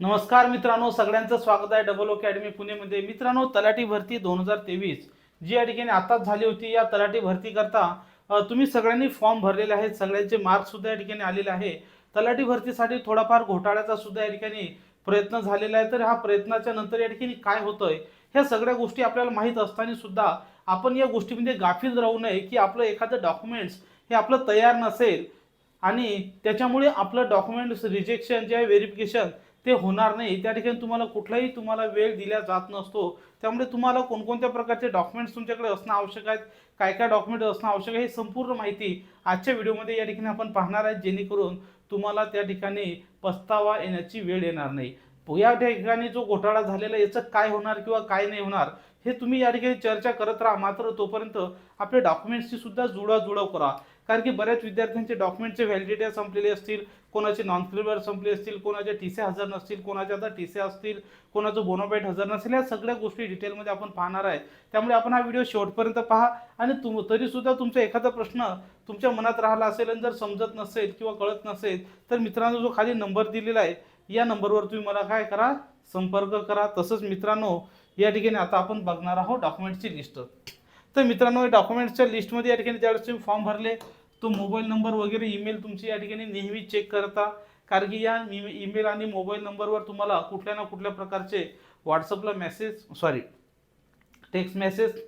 नमस्कार मित्रांनो सगळ्यांचं स्वागत आहे डबल अकॅडमी पुणेमध्ये. मित्रांनो तलाठी भरती दोन हजार तेवीस. जी या ठिकाणी आताच झाली होती या तलाठी भरती करता तुम्ही सगळ्यांनी फॉर्म भरलेले आहेत सगळ्यांचे मार्कसुद्धा या ठिकाणी आलेले आहे. तलाठी भरतीसाठी थोडाफार घोटाळ्याचा सुद्धा या ठिकाणी प्रयत्न झालेला आहे. तर हा प्रयत्नाच्या नंतर या ठिकाणी काय होतंय ह्या सगळ्या गोष्टी आपल्याला माहीत असताना सुद्धा आपण या गोष्टीमध्ये गाफील राहू नये की आपलं एखादं डॉक्युमेंट्स हे आपलं तयार नसेल. आणि त्याच्यामुळे आपलं डॉक्युमेंट्स रिजेक्शन जे आहे व्हेरिफिकेशन ते होणार नाही. त्या ठिकाणी तुम्हाला कुठलाही तुम्हाला वेळ दिला जात नसतो. त्यामुळे तुम्हाला कोणकोणत्या प्रकारचे डॉक्युमेंट्स तुमच्याकडे असणं आवश्यक आहेत काय काय डॉक्युमेंट असणं आवश्यक आहे ही संपूर्ण माहिती आजच्या व्हिडिओमध्ये या ठिकाणी आपण पाहणार आहे जेणेकरून तुम्हाला त्या ठिकाणी पस्तावा येण्याची वेळ येणार नाही. या ठिकाणी जो घोटाळा झालेला याचं काय होणार किंवा काय नाही होणार हे तुम्ही या ठिकाणी चर्चा करत राहा. मात्र तोपर्यंत आपल्या डॉक्युमेंट्सची सुद्धा जुळवाजुळव करा. कारण की बऱ्याच विद्यार्थ्यांचे डॉक्युमेंटचे व्हॅलिडिटी संपलेले असतील कोणाचे नॉन क्लिअर संपले असतील कोणाचे टीसे हजर नसतील कोणाचे आता टीसे असतील कोणाचं बोनोबाईट हजर नसेल या सगळ्या गोष्टी डिटेलमध्ये आपण पाहणार आहे. त्यामुळे आपण हा व्हिडिओ शेवटपर्यंत पहा आणि तुम तरीसुद्धा तुमचा एखादा प्रश्न तुमच्या मनात राहिला असेल आणि जर समजत नसेल किंवा कळत नसेल तर मित्रांनो जो खाली नंबर दिलेला आहे या नंबरवर तुम्ही मला काय करा संपर्क करा. तसंच मित्रांनो या ठिकाणी आता आपण बघणार आहोत डॉक्युमेंटची लिस्ट तर मित्रांनो डॉक्युमेंट्सच्या लिस्टमध्ये या ठिकाणी ज्यावेळेस तुम्ही फॉर्म भरले. तो मोबाईल नंबर वगैरे ईमेल तुमची या ठिकाणी नेहमी चेक करता. कारण की या ईमेल आणि मोबाईल नंबरवर तुम्हाला कुठल्या ना कुठल्या प्रकारचे व्हॉट्सअपला मेसेज सॉरी टेक्स्ट मेसेज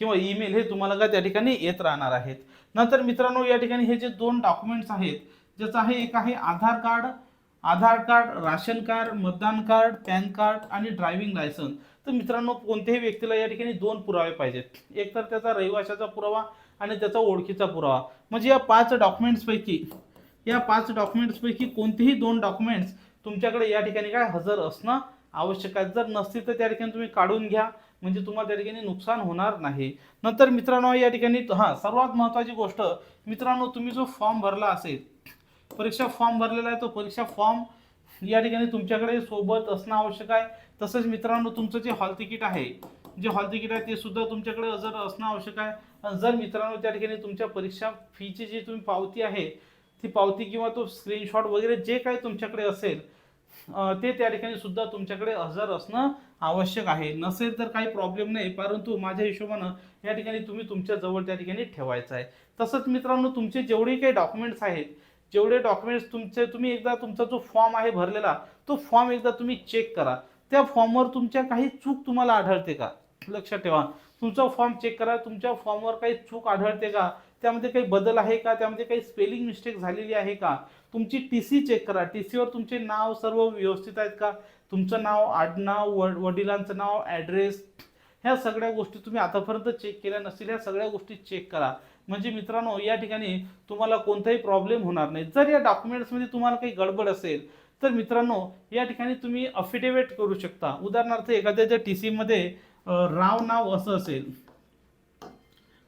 किंवा ईमेल हे तुम्हाला का त्या ठिकाणी येत राहणार आहेत. नंतर मित्रांनो या ठिकाणी हे जे दोन डॉक्युमेंट्स आहेत ज्याचं आहे एक आहे Aadhaar card Aadhaar card ration card मतदान कार्ड पॅन कार्ड आणि ड्रायव्हिंग लायसन्स. तर मित्रांनो कोणत्याही व्यक्तीला या ठिकाणी दोन पुरावे पाहिजेत. एक तर त्याचा रहिवाशाचा पुरावा आणि त्याचा ओळखीचा पुरावा. म्हणजे या पाच डॉक्युमेंट्सपैकी या पाच डॉक्युमेंट्सपैकी कोणतेही दोन डॉक्युमेंट्स तुमच्याकडे या ठिकाणी काय हजर असणं आवश्यक आहे. जर नसतील तर त्या ठिकाणी तुम्ही काढून घ्या. म्हणजे तुम्हाला त्या ठिकाणी नुकसान होणार नाही. नंतर मित्रांनो या ठिकाणी हां सर्वात महत्त्वाची गोष्ट मित्रांनो तुम्ही जो फॉर्म भरला असेल परीक्षा फॉर्म भरलेला आहे तो परीक्षा फॉर्म या ठिकाणी तुमच्याकडे सोबत असणं आवश्यक आहे. तसंच मित्रांनो तुमचं जे हॉल तिकीट आहे जे हॉल तिकीट आहे ते सुद्धा तुमच्याकडे हजर असणं आवश्यक आहे. आणि जर मित्रांनो त्या ठिकाणी तुमच्या परीक्षा फीची जी तुम्ही पावती आहे ती पावती किंवा तो स्क्रीनशॉट वगैरे जे काही तुमच्याकडे असेल ते त्या ठिकाणी सुद्धा तुमच्याकडे हजर असणं आवश्यक आहे. नसेल तर काही प्रॉब्लेम नाही परंतु माझ्या हिशोबानं या ठिकाणी तुम्ही तुमच्या जवळ त्या ठिकाणी ठेवायचं आहे. तसंच मित्रांनो तुमचे जेवढे काही डॉक्युमेंट्स आहेत जेवढे डॉक्युमेंट्स तुमचे तुम्ही एकदा तुमचा जो फॉर्म आहे भरलेला तो फॉर्म एकदा तुम्ही चेक करा. त्या फॉर्मवर तुमच्या काही चूक तुम्हाला आढळते का? लक्षात ठेवा. तुमचा फॉर्म चेक करा तुमच्या फॉर्मवर काही चूक आढळते का? त्यामध्ये काही बदल आहे का? त्यामध्ये काही स्पेलिंग मिस्टेक झालेली आहे का? तुमची टी सी चेक करा. टी सीवर तुमचे नाव सर्व व्यवस्थित आहेत का? तुमचं नाव आडनाव वड वडिलांचं नाव ॲड्रेस ह्या सगळ्या गोष्टी तुम्ही आतापर्यंत चेक केल्या नसतील ह्या सगळ्या गोष्टी चेक करा. म्हणजे मित्रांनो या ठिकाणी तुम्हाला कोणताही प्रॉब्लेम होणार नाही. जर या डॉक्युमेंट्समध्ये तुम्हाला काही गडबड असेल तर मित्रांनो या ठिकाणी तुम्ही अफिडेविट करू शकता. उदाहरणार्थ एखाद्या ज्या टी सीमध्ये राव नाव असं असेल.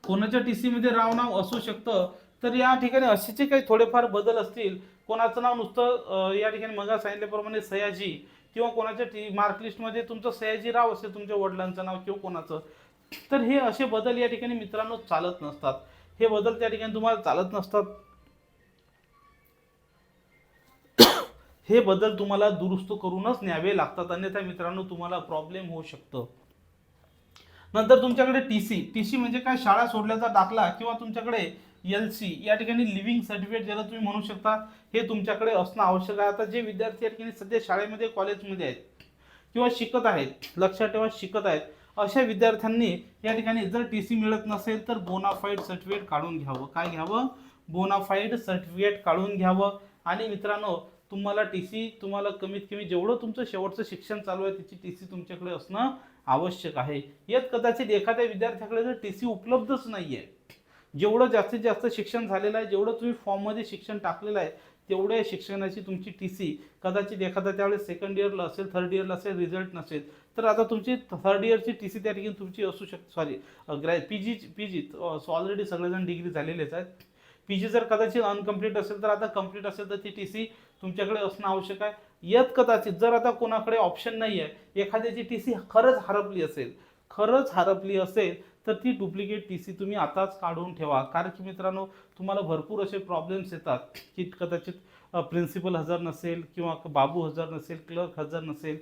कोणाच्या टी सीमध्ये राव नाव असू शकतं तर या ठिकाणी असेचे काही थोडेफार बदल असतील. कोणाचं नाव नुसतं या ठिकाणी मग सांगितल्याप्रमाणे सयाजी किंवा कोणाच्या टी मार्क लिस्टमध्ये तुमचं सयाजी राव असेल तुमच्या वडिलांचं नाव किंवा कोणाचं. तर हे असे बदल या ठिकाणी मित्रांनो चालत नसतात. हे बदल त्या ठिकाणी तुम्हाला चालत नसतात. हे बदल तुम्हाला दुरुस्त करूनच न्यावे लागतात. अन्यथा मित्रांनो तुम्हाला प्रॉब्लेम होऊ शकतो. नंतर तुमच्याकडे टी सी टी सी म्हणजे काय? शाळा सोडल्याचा दाखला किंवा तुमच्याकडे एल सी या ठिकाणी लिव्हिंग सर्टिफिकेट ज्याला तुम्ही म्हणू शकता हे तुमच्याकडे असणं आवश्यक आहे. आता जे विद्यार्थी या ठिकाणी सध्या शाळेमध्ये कॉलेजमध्ये आहेत किंवा शिकत आहेत लक्षात ठेवा शिकत आहेत अशा विद्यार्थ्यांनी या ठिकाणी जर टी सी मिळत नसेल तर बोनाफाईड सर्टिफिकेट काढून घ्यावं. काय घ्यावं? बोनाफाईड सर्टिफिकेट काढून घ्यावं. आणि मित्रांनो तुम्हाला टी सी तुम्हाला कमीत कमी जेवढं तुमचं शेवटचं शिक्षण चालू आहे त्याची टी सी तुमच्याकडे असणं आवश्यक आहे. यात कदाचित एखाद्या विद्यार्थ्याकडे जर टी सी उपलब्धच नाही आहे जेवढं जास्तीत जास्त शिक्षण झालेलं आहे जेवढं तुम्ही फॉर्ममध्ये शिक्षण टाकलेलं आहे तेवढ्या शिक्षणाची तुमची टी सी कदाचित एखादा त्यावेळेस सेकंड इयरला असेल थर्ड इयरला असेल रिझल्ट नसेल तर आता तुमची थर्ड इयरची टी सी त्या ठिकाणी तुमची असू शकते sorry ग्रॅ P G P G already सगळेजण डिग्री झालेलेच आहेत. पी जी जर कदाचित अनकम्प्लीट असेल तर आता कंप्लीट असेल तर ती टी सी तुमच्याकडे असणं आवश्यक आहे. यत कदाचित जर आता कोणाकडे ऑप्शन नाही आहे एखाद्याची टी सी खरंच हरपली असेल खरंच हरपली असेल तर ती डुप्लिकेट टी सी तुम्ही आताच काढून ठेवा. कारण की मित्रांनो तुम्हाला भरपूर असे प्रॉब्लेम्स येतात की कदाचित प्रिन्सिपल हजर नसेल किंवा बाबू हजर नसेल क्लर्क हजर नसेल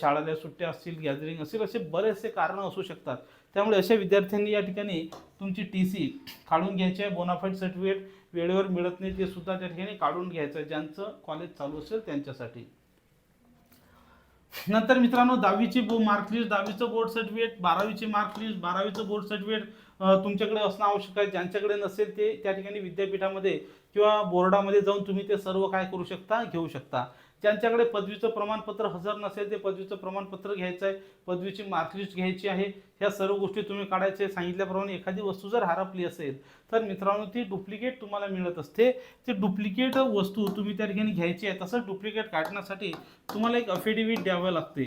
शाळेला सुट्ट्या असतील गॅदरिंग असेल असे बरेचसे कारणं असू शकतात. त्यामुळे अशा विद्यार्थ्यांनी या ठिकाणी तुमची टी सी काढून घ्यायची आहे. बोनाफाईड सर्टिफिकेट वेळेवर मिळत नाही ते सुद्धा त्या ठिकाणी काढून घ्यायचं ज्यांचं कॉलेज चालू असेल त्यांच्यासाठी. नंतर मित्रांनो दहावीची बो मार्कलिस्ट दहावीचं बोर्ड सर्टिफिकेट बारावीची मार्कलिस्ट बारावीचं बोर्ड सर्टिफिकेट तुमच्याकडे असणं आवश्यक आहे. ज्यांच्याकडे नसेल ते त्या ठिकाणी विद्यापीठामध्ये किंवा बोर्डामध्ये जाऊन तुम्ही ते सर्व काय करू शकता घेऊ शकता. ज्यांच्याकडे पदवीचं प्रमाणपत्र हजर नसेल ते पदवीचं प्रमाणपत्र घ्यायचं आहे. पदवीची मार्कलिस्ट घ्यायची आहे. ह्या सर्व गोष्टी तुम्ही काढायचे सांगितल्याप्रमाणे एखादी वस्तू जर हरपली असेल तर मित्रांनो ती डुप्लिकेट तुम्हाला मिळत असते. ती डुप्लिकेट वस्तू तुम्ही त्या ठिकाणी घ्यायची आहे. तसंच डुप्लिकेट काढण्यासाठी तुम्हाला एक अफिडेव्हिट द्यावं लागते.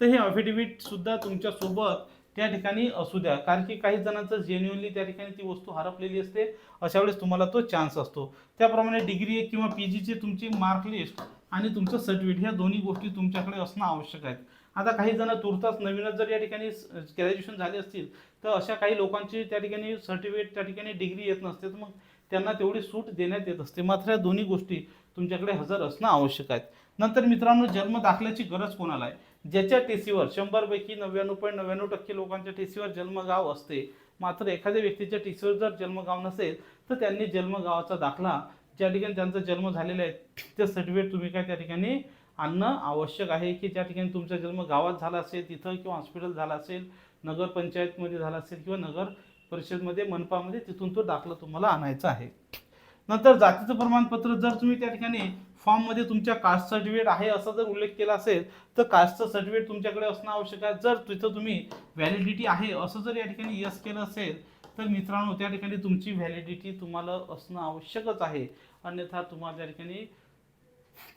तर हे अफिडेव्हिटसुद्धा तुमच्यासोबत त्या ठिकाणी असू द्या. कारण की काही जणांचं जेन्युअनली त्या ठिकाणी ती वस्तू हरपलेली असते. अशा वेळेस तुम्हाला तो चान्स असतो. त्याप्रमाणे डिग्री किंवा पी जीची तुमची मार्कलिस्ट आणि तुमचं सर्टिफिकेट ह्या दोन्ही गोष्टी तुमच्याकडे असणं आवश्यक आहेत. आता काही जण तुर्तास नवीनच जर या ठिकाणी ग्रॅज्युएशन झाले असतील तर अशा काही लोकांची त्या ठिकाणी सर्टिफिकेट त्या ठिकाणी डिग्री येत नसते तर मग त्यांना तेवढी सूट देण्यात येत असते. मात्र या दोन्ही गोष्टी तुमच्याकडे हजर असणं आवश्यक आहेत. नंतर मित्रांनो जन्म दाखल्याची गरज कोणाला आहे? ज्याच्या टेसीवर शंभरपैकी नव्याण्णव पॉईंट नव्याण्णव टक्के लोकांच्या टेसीवर जन्मगाव असते. मात्र एखाद्या व्यक्तीच्या टीसीवर जर जन्मगाव नसेल तर त्यांनी जन्मगावाचा दाखला ज्या ठिकाणी त्यांचा जन्म झालेला आहे ते सर्टिफिकेट तुम्ही काय त्या ठिकाणी आणणं आवश्यक आहे की ज्या ठिकाणी तुमचा जन्म गावात झाला असेल तिथं किंवा हॉस्पिटल झाला असेल नगरपंचायतमध्ये झाला असेल किंवा नगर परिषदमध्ये मनपामध्ये तिथून तो दाखला तुम्हाला आणायचा आहे. नंतर जातीचं प्रमाणपत्र जर तुम्ही त्या ठिकाणी फॉर्ममध्ये तुमच्या कास्ट सर्टिफिकेट आहे असा जर उल्लेख केला असेल तर कास्टचं सर्टिफिकेट तुमच्याकडे असणं आवश्यक आहे. जर तिथं तुम्ही व्हॅलिडिटी आहे असं जर या ठिकाणी यस केलं असेल तर मित्रांनो त्या ठिकाणी तुमची व्हॅलिडिटी तुम्हाला असणं आवश्यकच आहे. अन्यथा तुम्हाला त्या ठिकाणी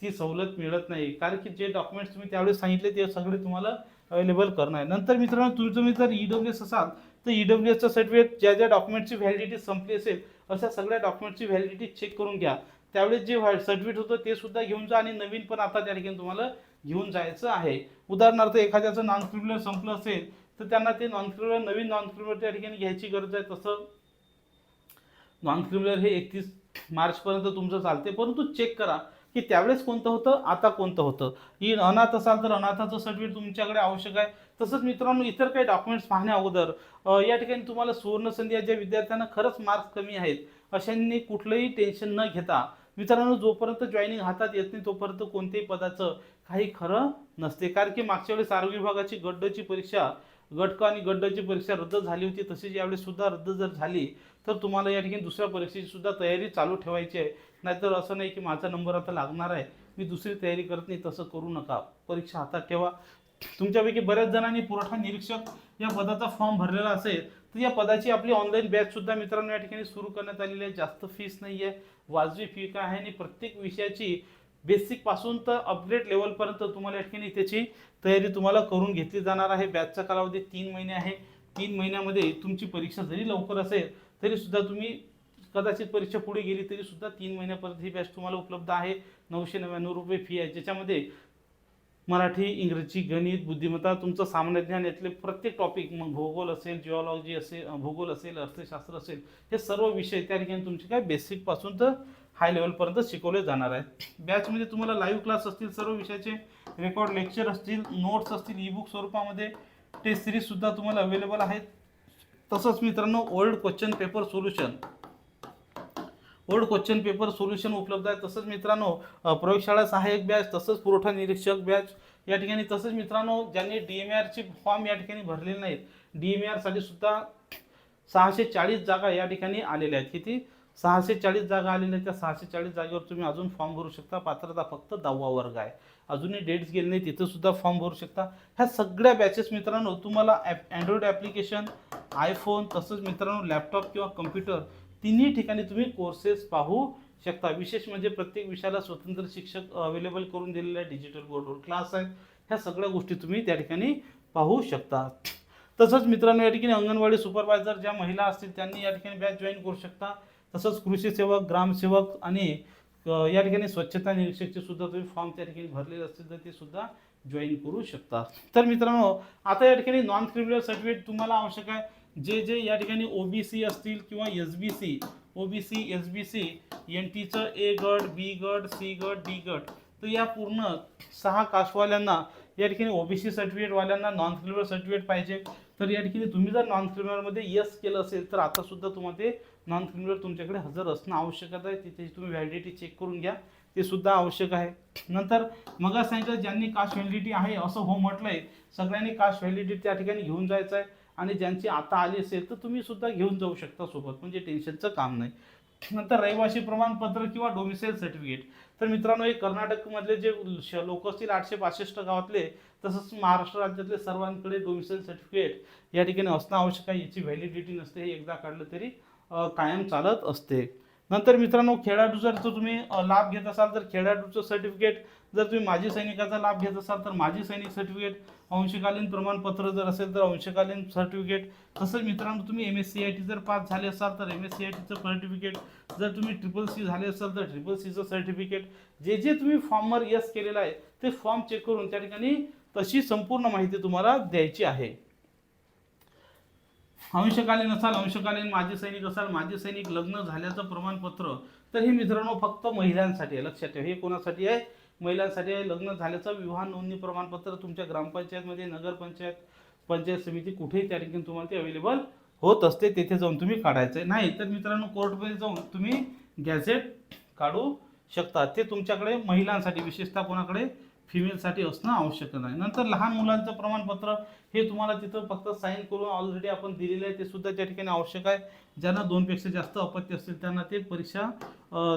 ती सवलत मिळत नाही. कारण की जे डॉक्युमेंट्स तुम्ही त्यावेळेस सांगितले ते सगळे तुम्हाला अवेलेबल करणं आहे. नंतर मित्रांनो तुम्ही तुम्ही जर ई डब्ल्यू एस असाल तर ई डब्ल्यू एसचं सर्टिफिकेट ज्या ज्या डॉक्युमेंटची व्हॅलिडिटी संपली असेल अशा सगळ्या डॉक्युमेंटची व्हॅलिडिटी चेक करून घ्या. त्यावेळेस जे सर्टिफिकेट होतं ते सुद्धा घेऊन जा आणि नवीन पण आता त्या ठिकाणी तुम्हाला घेऊन जायचं आहे. उदाहरणार्थ एखाद्याचं नॉन क्रिमिनल संपलं असेल तर त्यांना ते नॉन क्रिमिनल नवीन नॉन क्रिमिनल त्या ठिकाणी घ्यायची गरज आहे. तसं नॉन क्रिमिनल हे एकतीस मार्चपर्यंत तुमचं चालते परंतु चेक करा की त्यावेळेस कोणतं होतं आता कोणतं होतं. ही अनाथ असाल तर अनाथाचं सर्टिफिकेट तुमच्याकडे आवश्यक आहे. तसंच मित्रांनो इतर काही डॉक्युमेंट्स पाहण्या अगोदर या ठिकाणी तुम्हाला सुवर्ण संधी ज्या विद्यार्थ्यांना खरंच मार्क्स कमी आहेत अशांनी कुठलंही टेन्शन न घेता मित्रांनो जोपर्यंत जॉईनिंग हातात येत नाही तोपर्यंत कोणत्याही पदाचं काही खरं नसते. कारण की मागच्या वेळेस आरोग्य विभागाची गड्डची परीक्षा गटक आणि गड्डची परीक्षा रद्द झाली होती तशीच यावेळीसुद्धा रद्द जर झाली तर तुम्हाला या ठिकाणी दुसऱ्या परीक्षेची सुद्धा तयारी चालू ठेवायची आहे. नाहीतर असं नाही की माझा नंबर आता लागणार आहे मी दुसरी तयारी करत नाही तसं करू नका. परीक्षा हातात ठेवा. तुमच्यापैकी बऱ्याच जणांनी पुरवठा निरीक्षक या पदाचा फॉर्म भरलेला असेल तर या पदाची आपली ऑनलाईन बॅचसुद्धा मित्रांनो या ठिकाणी सुरू करण्यात आलेली आहे. जास्त फीस नाही आहे वाजवी फी काय आहे आणि प्रत्येक विषयाची बेसिकपासून तर अपग्रेड लेवलपर्यंत तुम्हाला या ठिकाणी त्याची तयारी तुम्हाला करून घेतली जाणार आहे. बॅचचा कालावधी तीन महिने आहे. तीन महिन्यामध्ये तुमची परीक्षा जरी लवकर असेल तरीसुद्धा तुम्ही कदाचित परीक्षा पुढे गेली तरीसुद्धा तीन महिन्यापर्यंत ही बॅच तुम्हाला उपलब्ध आहे. नऊशे नव्याण्णव रुपये फी आहे. ज्याच्यामध्ये मराठी इंग्रजी गणित बुद्धिमत्ता तुमचं सामान्य ज्ञान यातले प्रत्येक टॉपिक मग भूगोल असेल जिओलॉजी असेल भूगोल असेल अर्थशास्त्र असेल हे सर्व विषय त्या ठिकाणी तुमचे काय बेसिकपासून तर हाय लेवलपर्यंत शिकवले जाणार आहेत बॅचमध्ये तुम्हाला लाईव्ह क्लास असतील सर्व विषयाचे रेकॉर्ड लेक्चर असतील नोट्स असतील ई बुक स्वरूपामध्ये टेस्ट सिरीजसुद्धा तुम्हाला अवेलेबल आहेत. तसंच मित्रांनो old question paper solution old question paper solution उपलब्ध आहे. तसंच मित्रांनो प्रयोगशाळा सहाय्यक बॅच तसंच पुरवठा निरीक्षक बॅच या ठिकाणी तसंच मित्रांनो ज्यांनी डी एम आरची फॉर्म या ठिकाणी भरलेले नाहीत डी एम आरसाठी सुद्धा सहाशे चाळीस जागा या ठिकाणी आलेल्या आहेत. किती? सहाशे चाळीस जागा आलेल्या त्या सहाशे चाळीस जागेवर तुम्ही अजून फॉर्म भरू शकता. पात्रता फक्त दहावा वर्ग आहे. अजूनही डेट्स गेले नाही तिथं सुद्धा फॉर्म भरू शकता. ह्या सगळ्या बॅचेस मित्रांनो तुम्हाला ॲप अँड्रॉइड ॲप्लिकेशन आयफोन तसंच मित्रांनो लॅपटॉप किंवा कम्प्युटर तिन्ही ठिकाणी तुम्ही कोर्सेस पाहू शकता. विशेष म्हणजे प्रत्येक विषयाला स्वतंत्र शिक्षक अवेलेबल करून दिलेल्या आहे. डिजिटल बोर्डवर क्लास आहेत. ह्या सगळ्या गोष्टी तुम्ही त्या ठिकाणी पाहू शकता. तसंच मित्रांनो या ठिकाणी अंगणवाडी सुपरवायझर ज्या महिला असतील त्यांनी या ठिकाणी बॅच जॉईन करू शकता. तसंच कृषी सेवक ग्रामसेवक आणि या ठिकाणी स्वच्छता निरीक्षकचे सुद्धा तुम्ही फॉर्म त्या ठिकाणी भरलेले असतील तर ते सुद्धा जॉईन करू शकता. तर मित्रांनो आता या ठिकाणी नॉन क्रिमिनल सर्टिफिकेट तुम्हाला आवश्यक आहे. जे जे या ठिकाणी ओ बी सी असतील किंवा S B C O B C S B C N टीचं ए गट बी गट सी गट डी गट तर या पूर्ण सहा कास्टवाल्यांना या ठिकाणी ओ बी सी सर्टिफिकेटवाल्यांना नॉन क्रिमिनल सर्टिफिकेट पाहिजे. तर या ठिकाणी तुम्ही जर नॉन क्रिमिनलमध्ये यस केलं असेल तर आता सुद्धा तुम्हाला ते नॉन क्रिमिनल तुमच्याकडे हजर असणं आवश्यकता आहे. तिथे तुम्ही व्हॅलिडिटी चेक करून घ्या. ते सुद्धा आवश्यक आहे. नंतर मग सांगितलं ज्यांनी कास्ट व्हॅलिडिटी आहे असं हो म्हटलंय सगळ्यांनी कास्ट व्हॅलिडिटी त्या ठिकाणी घेऊन जायचं आहे आणि ज्यांची आता आली असेल तर तुम्ही सुद्धा घेऊन जाऊ शकता सोबत. म्हणजे टेन्शनचं काम नाही. नंतर रहिवासी प्रमाणपत्र किंवा डोमिसाईल सर्टिफिकेट तर मित्रांनो हे कर्नाटकमधले जे श- लोक असतील आठशे पासष्ट गावातले तसंच महाराष्ट्र राज्यातले सर्वांकडे डोमिसाईल सर्टिफिकेट या ठिकाणी असणं आवश्यक आहे याची व्हॅलिडिटी नसते हे एकदा काढलं तरी कायम चालत असते. नंतर मित्रांनो खेळाडू जर तुम्ही लाभ घेत असाल तर खेळाडूचं सर्टिफिकेट जर तुम्ही माजी सैनिकाचा लाभ घेत असाल तर माजी सैनिक सर्टिफिकेट अंशकालीन प्रमाणपत्र जर असेल तर अंशकालीन सर्टिफिकेट तसंच मित्रांनो तुम्ही M S C I T जर पास झाले असाल तर एम एस सी आय टीचं सर्टिफिकेट जर तुम्ही ट्रिपल सी झाले असाल तर ट्रिपल सीचं सर्टिफिकेट जे जे तुम्ही फॉर्मवर यस केलेलं आहे ते फॉर्म चेक करून त्या ठिकाणी तशी संपूर्ण माहिती तुम्हाला द्यायची आहे. अंशकालीन असाल अंशकालीन माजी सैनिक असाल माजी सैनिक लग्न झाल्याचं प्रमाणपत्र तर हे मित्रांनो फक्त महिलांसाठी आहे. लक्षात ठेवा हे कोणासाठी आहे? महिलांसाठी आहे. लग्न झाल्याचं विवाह नोंदणी प्रमाणपत्र तुमच्या ग्रामपंचायतमध्ये नगरपंचायत पंचायत समिती कुठेही त्या ठिकाणी तुम्हाला ते अवेलेबल होत असते. तेथे जाऊन तुम्ही काढायचं आहे. नाही तर मित्रांनो कोर्टमध्ये जाऊन तुम्ही गॅझेट काढू शकता. ते तुमच्याकडे महिलांसाठी विशेषतः कोणाकडे? फिमेलसाठी असणं आवश्यक नाही. नंतर लहान मुलांचं प्रमाणपत्र हे तुम्हाला तिथं फक्त साईन करून ऑलरेडी आपण दिलेलं आहे ते सुद्धा त्या ठिकाणी आवश्यक आहे. ज्यांना दोनपेक्षा जास्त अपत्य असतील त्यांना ते परीक्षा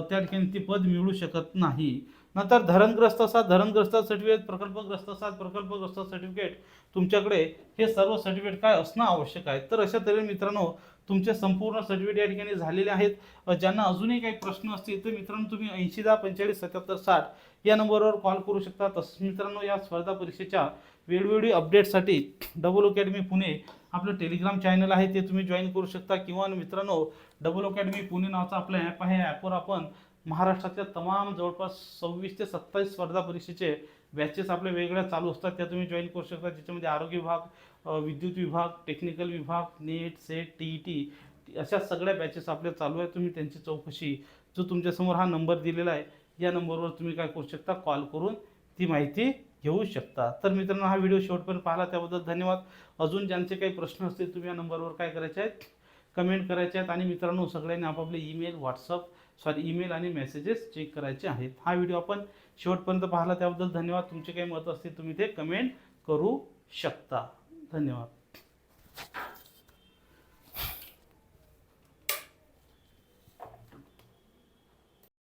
त्या ठिकाणी ती पद मिळू शकत नाही. नंतर धरणग्रस्त असा धरणग्रस्त सर्टिफिकेट प्रकल्पग्रस्त असा प्रकल्पग्रस्त सर्टिफिकेट तुमच्याकडे हे सर्व सर्टिफिकेट काय असणं आवश्यक आहे? तर अशा तऱ्हेने मित्रांनो तुमचे संपूर्ण सर्टिफिकेट या ठिकाणी झालेले आहेत. ज्यांना अजूनही काही प्रश्न असतील तर मित्रांनो तुम्ही ऐंशी दहा पंचेचाळीस सत्याहत्तर साठ या नंबरवर कॉल करू शकता. तसंच मित्रांनो या स्पर्धा परीक्षेच्या वेळोवेळी अपडेटसाठी डबल अकॅडमी पुणे आपलं टेलिग्राम चॅनल आहे ते तुम्ही जॉईन करू शकता. किंवा मित्रांनो डबल अकॅडमी पुणे नावाचा आपलं ॲप आहे. ॲपवर आपण महाराष्ट्रातल्या तमाम जवळपास सव्वीस ते सत्तावीस स्पर्धा परीक्षेचे बॅचेस आपल्या वेगळ्या चालू असतात. त्या तुम्ही जॉईन करू शकता. ज्याच्यामध्ये आरोग्य विभाग विद्युत विभाग टेक्निकल विभाग NET SET T E T अशा सगळ्या बॅचेस आपल्या चालू आहेत. तुम्ही त्यांची चौकशी जो तुमच्यासमोर हा नंबर दिलेला आहे या नंबरवर तुम्ही काय करू शकता? कॉल करून ती माहिती घेऊ शकता. तर मित्रांनो हा व्हिडिओ शेवटपर्यंत पाहिला. त्याबद्दल धन्यवाद. अजून ज्यांचे काही प्रश्न असतील तुम्ही या नंबरवर काय करायचे आहेत? कमेंट करायचे आहेत. आणि मित्रांनो सगळ्यांनी आपापले ईमेल व्हॉट्सअप सॉरी ईमेल आणि मेसेजेस चेक करायचे आहेत. हा व्हिडिओ आपण शेवटपर्यंत पाहिला त्याबद्दल धन्यवाद. तुमचे काही मत असतील तुम्ही ते कमेंट करू शकता. धन्यवाद.